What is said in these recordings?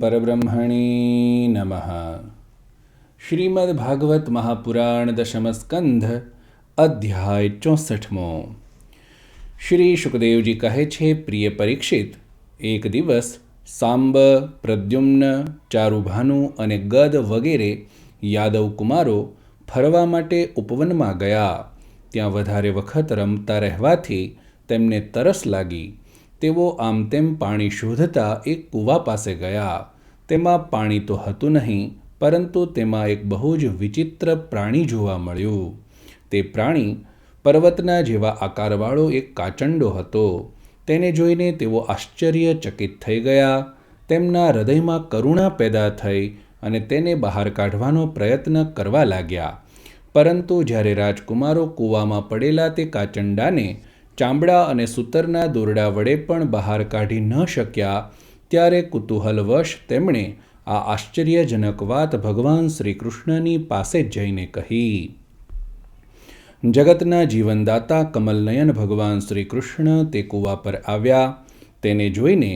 પરબ્રહ્મણી નમઃ શ્રીમદ ભાગવત મહાપુરાણ દશમસ્કંધ અધ્યાય ચોસઠમો શ્રી સુખદેવજી કહે છે પ્રિય પરીક્ષિત એક દિવસ સાંબ પ્રદ્યુમ્ન ચારુભાનુ અને ગદ વગેરે યાદવ કુમારો ફરવા માટે ઉપવનમાં ગયા. ત્યાં વધારે વખત રમતા રહેવાથી તેમને તરસ લાગી. તેઓ આમ તેમ પાણી શોધતા એક કૂવા પાસે ગયા. તેમાં પાણી તો હતું નહીં, પરંતુ તેમાં એક બહુ જ વિચિત્ર પ્રાણી જોવા મળ્યું. તે પ્રાણી પર્વતના જેવા આકારવાળો એક કાચંડો હતો. તેને જોઈને તેઓ આશ્ચર્યચકિત થઈ ગયા. તેમના હૃદયમાં કરુણા પેદા થઈ અને તેને બહાર કાઢવાનો પ્રયત્ન કરવા લાગ્યા. પરંતુ જ્યારે રાજકુમારો કૂવામાં પડેલા તે કાચંડાને ચામડા અને સૂતરના દોરડા વડે પણ બહાર કાઢી ન શક્યા, ત્યારે કુતૂહલવશ તેમણે આ આશ્ચર્યજનક વાત ભગવાન શ્રી કૃષ્ણની પાસે જઈને કહી, જગતના જીવનદાતા કમલનયન ભગવાન શ્રી કૃષ્ણ તે કૂવા પર આવ્યા. તેને જોઈને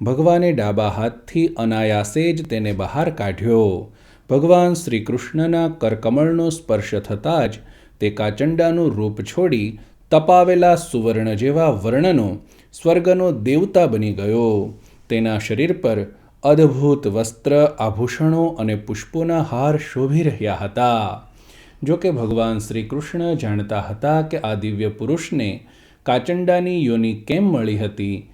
ભગવાને ડાબા હાથથી અનાયાસે જ તેને બહાર કાઢ્યો. ભગવાન શ્રી કૃષ્ણના કરકમળનો સ્પર્શ થતાં જ તે કાચંડાનું રૂપ છોડી તપાવેલા સુવર્ણ જેવા વર્ણનો સ્વર્ગનો દેવતા બની ગયો. તેના શરીર પર અદ્ભુત વસ્ત્ર, આભૂષણો અને પુષ્પોના હાર શોભી રહ્યા હતા. જો કે ભગવાન શ્રી કૃષ્ણ જાણતા હતા કે આ દિવ્ય પુરુષને કાચંડાની યોની કેમ મળી હતી,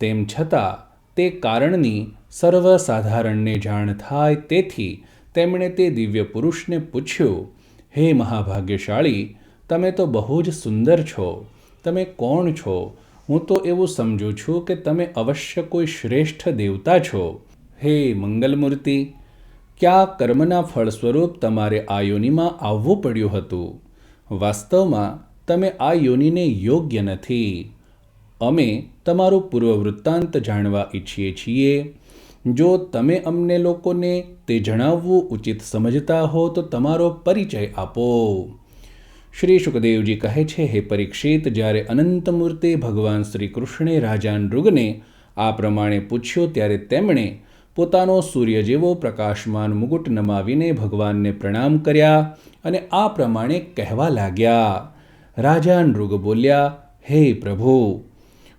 તેમ છતાં તે કારણની સર્વસાધારણને જાણ થાય તેથી તેમણે તે દિવ્ય પુરુષને પૂછ્યું, હે મહાભાગ્યશાળી, તમે તો બહુ જ સુંદર છો. તમે કોણ છો? હું તો એવું સમજું છું કે તમે અવશ્ય કોઈ શ્રેષ્ઠ દેવતા છો. હે મંગલમૂર્તિ, કયા કર્મના ફળ સ્વરૂપ તમારે આ યોનિમાં આવવું પડ્યું હતું? વાસ્તવમાં તમે આ યોનિને યોગ્ય નથી. અમે તમારું પૂર્વ વૃત્તાંત જાણવા ઈચ્છીએ છીએ. જો તમે અમને લોકોને તે જણાવવું ઉચિત સમજતા હો, તો તમારો પરિચય આપો. શ્રી સુખદેવજી કહે છે, હે પરીક્ષિત, જ્યારે અનંતમૂર્તિ ભગવાન શ્રી કૃષ્ણે રાજા નૃગને આ પ્રમાણે પૂછ્યો, ત્યારે તેમણે પોતાનો સૂર્ય જેવો પ્રકાશમાન મુગુટ નમાવીને ભગવાનને પ્રણામ કર્યા અને આ પ્રમાણે કહેવા લાગ્યા. રાજા નૃગ બોલ્યા, હે પ્રભુ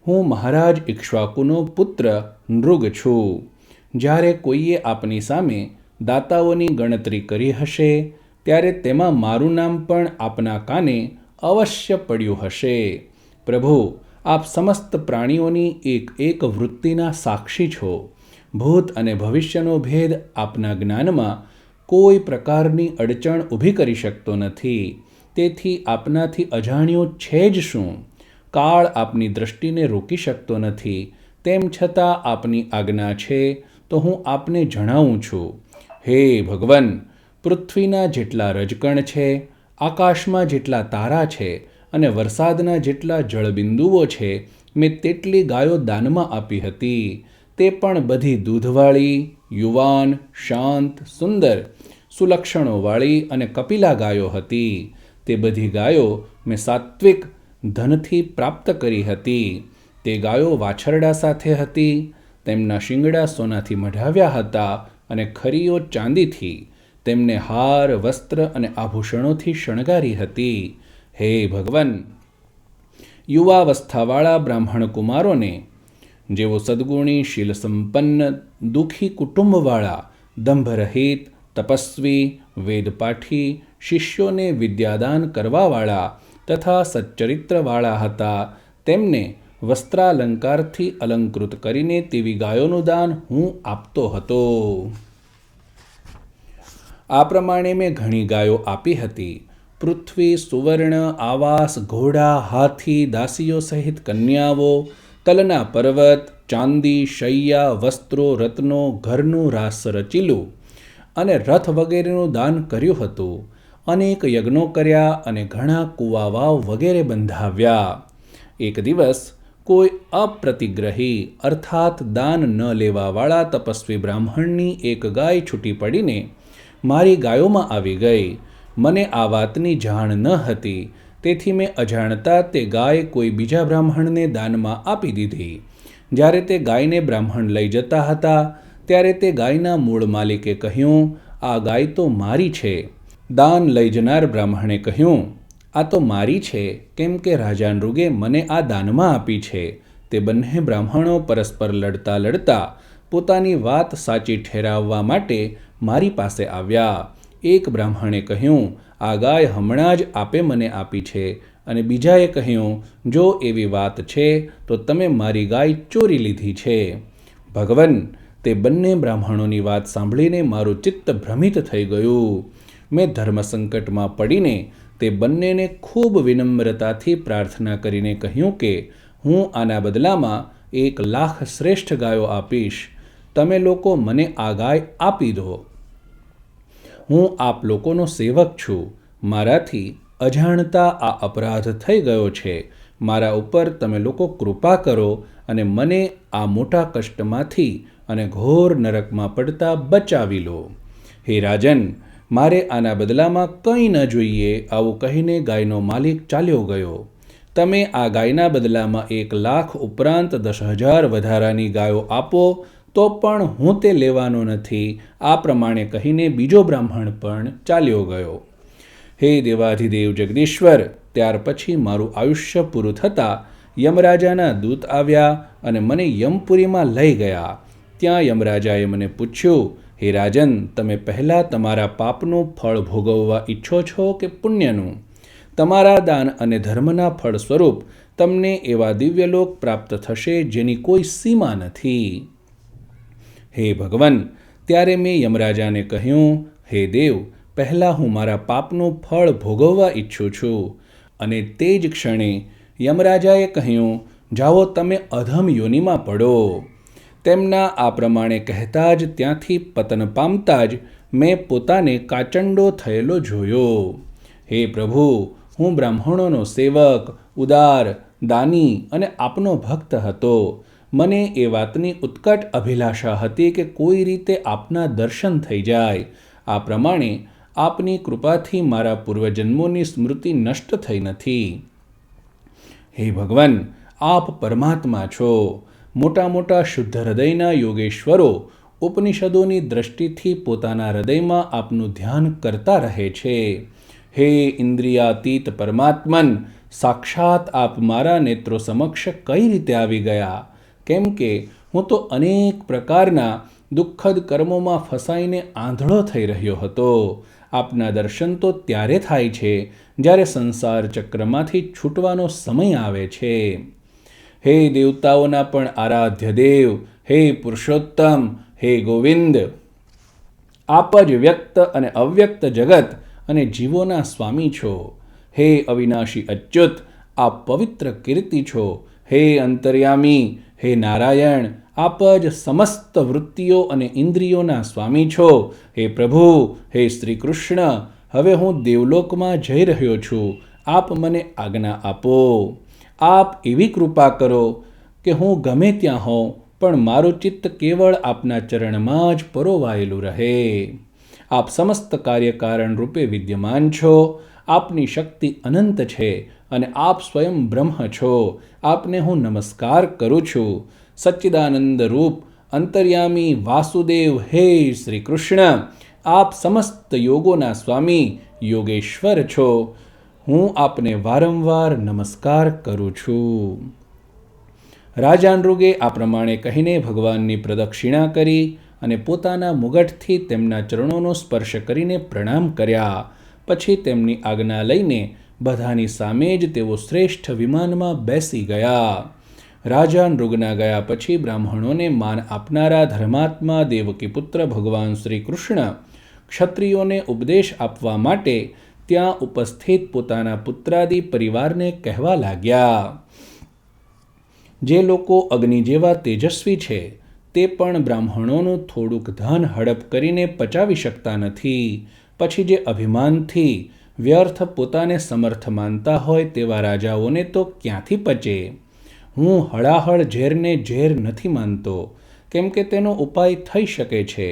હું મહારાજ ઇક્ષ્વાકુનો પુત્ર નૃગ છું. જ્યારે કોઈએ આપની સામે દાતાઓની ગણતરી કરી હશે, ત્યારે તેમાં મારું નામ પણ આપના કાને અવશ્ય પડ્યું હશે. પ્રભુ, આપ સમસ્ત પ્રાણીઓની એક એક વૃત્તિના સાક્ષી છો. ભૂત અને ભવિષ્યનો ભેદ આપના જ્ઞાનમાં કોઈ પ્રકારની અડચણ ઊભી કરી શકતો નથી. તેથી આપનાથી અજાણ્યો છે જ શું? કાળ આપની દૃષ્ટિને રોકી શકતો નથી, તેમ છતાં આપની આજ્ઞા છે તો હું આપને જણાવું છું. હે ભગવાન, પૃથ્વીના જેટલા રજકણ છે, આકાશમાં જેટલા તારા છે અને વરસાદના જેટલા જળબિંદુઓ છે, મેં તેટલી ગાયો દાનમાં આપી હતી. તે પણ બધી દૂધવાળી, યુવાન, શાંત, સુંદર, સુલક્ષણોવાળી અને કપિલા ગાયો હતી. તે બધી ગાયો મેં સાત્વિક ધનથી પ્રાપ્ત કરી હતી. તે ગાયો વાછરડા સાથે હતી. તેમના શિંગડા સોનાથી મઢાવ્યા હતા અને ખરીઓ ચાંદીથી. તેમને હાર, વસ્ત્ર અને આભૂષણોથી શણગારી હતી. હે ભગવાન! યુવાવસ્થાવાળા બ્રાહ્મણ કુમારોને, જેઓ સદ્ગુણી, શીલ સંપન્ન, દુઃખી કુટુંબવાળા, દંભરહિત, તપસ્વી, વેદપાઠી, શિષ્યોને વિદ્યાદાન કરવાવાળા તથા સચ્ચરિત્રવાળા હતા. તેમને વસ્ત્રાલંકારથી અલંકૃત કરીને તેવી ગાયોનું દાન હું આપતો હતો. આ પ્રમાણે મેં ઘણી ગાયો આપી હતી. પૃથ્વી, સુવર્ણ, આવાસ, ઘોડા, હાથી, દાસીઓ સહિત કન્યાઓ તલના પર્વત, ચાંદી, શૈયા, વસ્ત્રો, રત્નો, ઘરનું રાસ રચીલું અને રથ વગેરેનું દાન કર્યું હતું. અનેક યજ્ઞો કર્યા અને ઘણા કુવાવાવ વગેરે બંધાવ્યા. એક દિવસ કોઈ અપ્રતિગ્રહી અર્થાત દાન ન લેવાવાળા તપસ્વી બ્રાહ્મણની એક ગાય છૂટી પડીને મારી ગાયોમાં આવી ગઈ. મને આ વાતની જાણ ન હતી. તેથી મેં અજાણતા તે ગાય કોઈ બીજા બ્રાહ્મણને દાનમાં આપી દીધી. જ્યારે તે ગાયને બ્રાહ્મણ લઈ જતા હતા, ત્યારે તે ગાયના મૂળ માલિકે કહ્યું, આ ગાય તો મારી છે. દાન લઈ જનાર બ્રાહ્મણે કહ્યું, આ તો મારી છે, કેમ કે રાજા નૃગે મને આ દાનમાં આપી છે. તે બંને બ્રાહ્મણો પરસ્પર લડતા લડતા પોતાની વાત સાચી ઠેરાવવા માટે મારી પાસે આવ્યા. એક બ્રાહ્મણે કહ્યું, આ ગાય હમણાં જ આપે મને આપી છે. અને બીજાએ કહ્યું, જો એવી વાત છે, તો તમે મારી ગાય ચોરી લીધી છે. ભગવન, તે બંને બ્રાહ્મણોની વાત સાંભળીને મારું ચિત્ત ભ્રમિત થઈ ગયું. મેં ધર્મસંકટમાં પડીને તે બંનેને ખૂબ વિનમ્રતાથી પ્રાર્થના કરીને કહ્યું કે, હું આના બદલામાં એક લાખ શ્રેષ્ઠ ગાયો આપીશ. તમે લોકો મને આ ગાય આપી દો. હું આપ લોકોનો સેવક છું. મારાથી અજાણતા આ અપરાધ થઈ ગયો છે. મારા ઉપર તમે લોકો કૃપા કરો અને મને આ મોટા કષ્ટમાંથી અને ઘોર નરકમાં પડતા બચાવી લો. હે રાજન મારે આના બદલામાં કંઈ ન જોઈએ આવું કહીને ગાયનો માલિક ચાલ્યો ગયો. તમે આ ગાયના બદલામાં એક લાખ ઉપરાંત દસ હજાર વધારાની ગાયો આપો, તો પણ હું તે લેવાનો નથી. આ પ્રમાણે કહીને બીજો બ્રાહ્મણ પણ ચાલ્યો ગયો. હે દેવાધિદેવ જગદીશ્વર, ત્યાર પછી મારું આયુષ્ય પૂરું થતાં યમરાજાના દૂત આવ્યા અને મને યમપુરીમાં લઈ ગયા. ત્યાં યમરાજાએ મને પૂછ્યું હે રાજન, તમે પહેલાં તમારા પાપનું ફળ ભોગવવા ઈચ્છો છો કે પુણ્યનું? તમારા દાન અને ધર્મના ફળ સ્વરૂપ તમને એવા દિવ્યલોક પ્રાપ્ત થશે જેની કોઈ સીમા નથી. હે ભગવાન, ત્યારે મેં યમરાજાને કહ્યું, હે દેવ, પહેલાં હું મારા પાપનું ફળ ભોગવવા ઈચ્છું છું. અને તે જ ક્ષણે યમરાજાએ કહ્યું, જાઓ તમે અધમ યોનિમાં પડો. તેમના આ પ્રમાણે કહેતા જ ત્યાંથી પતન પામતા જ મેં પોતાને કાચંડો થયેલો જોયો. હે પ્રભુ, હું બ્રાહ્મણોનો સેવક, ઉદાર, દાની અને આપનો ભક્ત હતો. મને એ વાતની ઉત્કટ અભિલાષા હતી કે કોઈ રીતે આપના દર્શન થઈ જાય. આ પ્રમાણે આપની કૃપાથી મારા પૂર્વજન્મોની સ્મૃતિ નષ્ટ થઈ નથી. હે ભગવાન, આપ પરમાત્મા છો. મોટા મોટા શુદ્ધ હૃદયના યોગેશ્વરો ઉપનિષદોની દ્રષ્ટિથી પોતાના હૃદયમાં આપનું ધ્યાન કરતા રહે છે. હે ઇન્દ્રિયાતીત પરમાત્મન, સાક્ષાત આપ મારા નેત્રો સમક્ષ કઈ રીતે આવી ગયા? કેમ કે હું તો અનેક પ્રકારના દુઃખદ કર્મોમાં ફસાઈને આંધળો થઈ રહ્યો હતો. આપના દર્શન તો ત્યારે થાય છે, જ્યારે સંસાર ચક્રમાંથી છૂટવાનો સમય આવે છે. હે દેવતાઓના પણ આરાધ્ય દેવ, હે પુરુષોત્તમ, હે ગોવિંદ. આપ જ વ્યક્ત અને અવ્યક્ત જગત અને જીવોના સ્વામી છો. હે અવિનાશી અચ્યુત, આપ પવિત્ર કીર્તિ છો. હે અંતર્યામી, હે નારાયણ, આપ જ સમસ્ત વૃત્તિઓ અને ઇન્દ્રિયોના સ્વામી છો. હે પ્રભુ, હે શ્રી કૃષ્ણ હવે હું દેવલોકમાં જઈ રહ્યો છું. આપ મને આજ્ઞા આપો. આપ એવી કૃપા કરો કે હું ગમે ત્યાં હોઉં, પણ મારું ચિત્ત કેવળ આપના ચરણમાં જ પરોવાયેલું રહે. આપ સમસ્ત કાર્યકારણ રૂપે વિદ્યમાન છો, આપની શક્તિ અનંત છે અને આપ સ્વયં બ્રહ્મ છો. આપને હું નમસ્કાર કરું છું. સચ્ચિદાનંદ રૂપ, અંતર્યામી વાસુદેવ હે શ્રી કૃષ્ણ. આપ સમસ્ત યોગોના સ્વામી યોગેશ્વર છો. હું આપને વારંવાર નમસ્કાર કરું છું. રાજાનૃગે આ પ્રમાણે કહીને ભગવાનની પ્રદક્ષિણા કરી અને પોતાના મુગટથી તેમના ચરણોનો સ્પર્શ કરીને પ્રણામ કર્યા. પછી તેમની આજ્ઞા લઈને બધાની સામે જ તેઓ શ્રેષ્ઠ વિમાનમાં બેસી ગયા. રાજા નૃગના ગયા પછી બ્રાહ્મણોને માન આપનારા ધર્માત્મા દેવકી પુત્ર ભગવાન શ્રી કૃષ્ણ ક્ષત્રિયોને ઉપદેશ આપવા માટે ત્યાં ઉપસ્થિત પોતાના પુત્રાદિ પરિવારને કહેવા લાગ્યા, જે લોકો અગ્નિ જેવા તેજસ્વી છે, તે પણ બ્રાહ્મણોનું થોડુંક ધન હડપ કરીને પચાવી શકતા નથી. પછી જે અભિમાનથી વ્યર્થ પોતાને સમર્થ માનતા હોય તેવા રાજાઓને તો ક્યાંથી પચે? હું હળાહળ ઝેરને ઝેર નથી માનતો. કેમ કે તેનો ઉપાય થઈ શકે છે.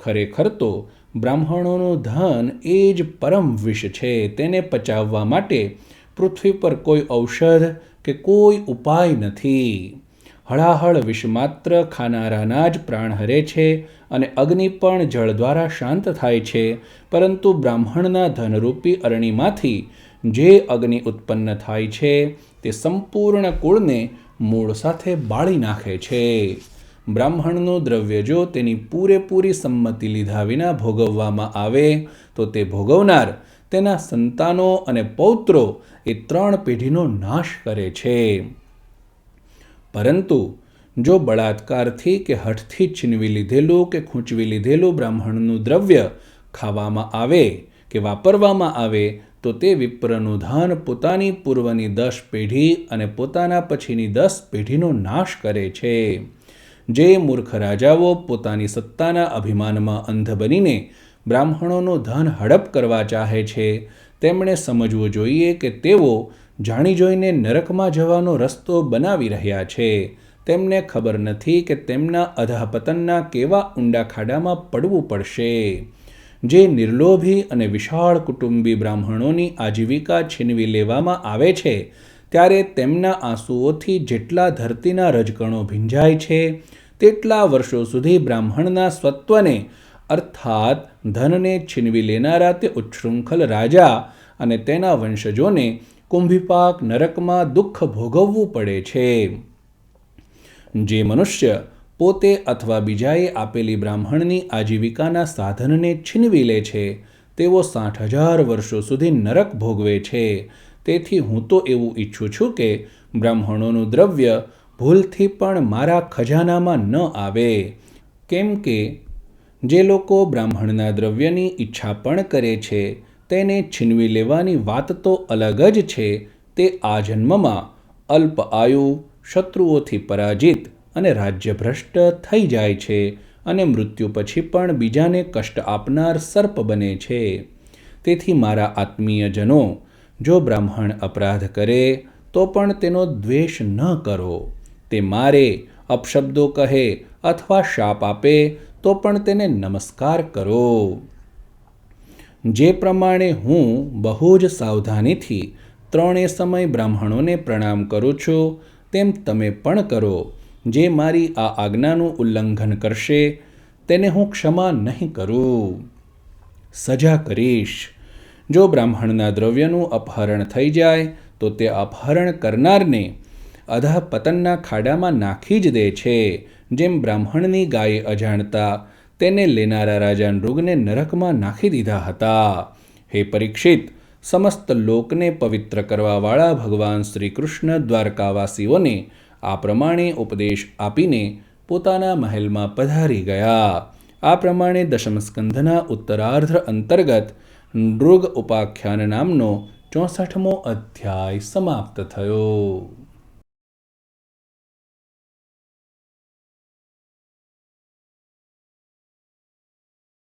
ખરેખર તો બ્રાહ્મણોનું ધન એ જ પરમ વિષ છે. તેને પચાવવા માટે પૃથ્વી પર કોઈ ઔષધ કે કોઈ ઉપાય નથી. હળાહળ વિષ માત્ર ખાનારાના જ પ્રાણ હરે છે અને અગ્નિ પણ જળ દ્વારા શાંત થાય છે. પરંતુ બ્રાહ્મણના ધનરૂપી અરણીમાંથી જે અગ્નિ ઉત્પન્ન થાય છે, તે સંપૂર્ણ કુળને મૂળ સાથે બાળી નાખે છે. બ્રાહ્મણનું દ્રવ્ય જો તેની પૂરેપૂરી સંમતિ લીધા વિના ભોગવવામાં આવે, તો તે ભોગવનાર તેના સંતાનો અને પૌત્રો એ ત્રણ પેઢીનો નાશ કરે છે. પરંતુ જો બળાત્કારથી કે હઠથી છીનવી લીધેલું કે ખૂંચવી લીધેલું બ્રાહ્મણનું દ્રવ્ય ખાવામાં આવે કે વાપરવામાં આવે, તો તે વિપ્રનું ધન પોતાની પૂર્વની દસ પેઢી અને પોતાના પછીની દસ પેઢીનો નાશ કરે છે. જે મૂર્ખ રાજાઓ પોતાની સત્તાના અભિમાનમાં અંધ બનીને બ્રાહ્મણોનું ધન હડપ કરવા ચાહે છે, તેમણે સમજવું જોઈએ કે તેઓ જાણી જોઈને નરકમાં જવાનો રસ્તો બનાવી રહ્યા છે. તેમને ખબર નથી કે તેમના અધાપતનના કેવા ઊંડા ખાડામાં પડવું પડશે. જે નિર્લોભી અને વિશાળ કુટુંબી બ્રાહ્મણોની આજીવિકા છીનવી લેવામાં આવે છે ત્યારે તેમના આંસુઓથી જેટલા ધરતીના રજકણો ભીંજાય છે, તેટલા વર્ષો સુધી બ્રાહ્મણના સ્વત્વને, અર્થાત ધનને છીનવી લેનારા તે ઉચ્છૃંખલ રાજા અને તેના વંશજોને કુંભીપાક નરકમાં દુઃખ ભોગવવું પડે છે. જે મનુષ્ય પોતે અથવા બીજાએ આપેલી બ્રાહ્મણની આજીવિકાના સાધનને છીનવી લે છે, તેઓ સાઠ હજાર વર્ષો સુધી નરક ભોગવે છે તેથી હું તો એવું ઈચ્છું છું કે બ્રાહ્મણોનું દ્રવ્ય ભૂલથી પણ મારા ખજાનામાં ન આવે. કેમ કે જે લોકો બ્રાહ્મણના દ્રવ્યની ઈચ્છા પણ કરે છે, તેને છીનવી લેવાની વાત તો અલગ જ છે. તે આ જન્મમાં અલ્પ આયુ, શત્રુઓથી પરાજિત અને રાજ્યભ્રષ્ટ થઈ જાય છે અને મૃત્યુ પછી પણ બીજાને કષ્ટ આપનાર સર્પ બને છે. તેથી મારા આત્મીયજનો જો બ્રાહ્મણ અપરાધ કરે, તો પણ તેનો દ્વેષ ન કરો. તે મારે, અપશબ્દો કહે અથવા શાપ આપે, તો પણ તેને નમસ્કાર કરો. જે પ્રમાણે હું બહુ જ સાવધાનીથી ત્રણે સમય બ્રાહ્મણોને પ્રણામ કરું છું, તેમ તમે પણ કરો. જે મારી આ આજ્ઞાનું ઉલ્લંઘન કરશે, તેને હું ક્ષમા નહીં કરું. સજા કરીશ. જો બ્રાહ્મણના દ્રવ્યનું અપહરણ થઈ જાય, તો તે અપહરણ કરનારને અધા પતનના ખાડામાં નાખી જ દે છે. જેમ બ્રાહ્મણની ગાયે અજાણતા, તેને લેનારા રાજા નૃગને નરકમાં નાખી દીધા હતા. હે પરીક્ષિત, સમસ્ત લોકને પવિત્ર કરવાવાળા ભગવાન શ્રી કૃષ્ણ દ્વારકાવાસીઓને આ પ્રમાણે ઉપદેશ આપીને પોતાના મહેલમાં પધારી ગયા. આ પ્રમાણે દશમસ્કંધના ઉત્તરાર્ધ અંતર્ગત નૃગ ઉપાખ્યાન નામનો ચોસઠમો અધ્યાય સમાપ્ત થયો.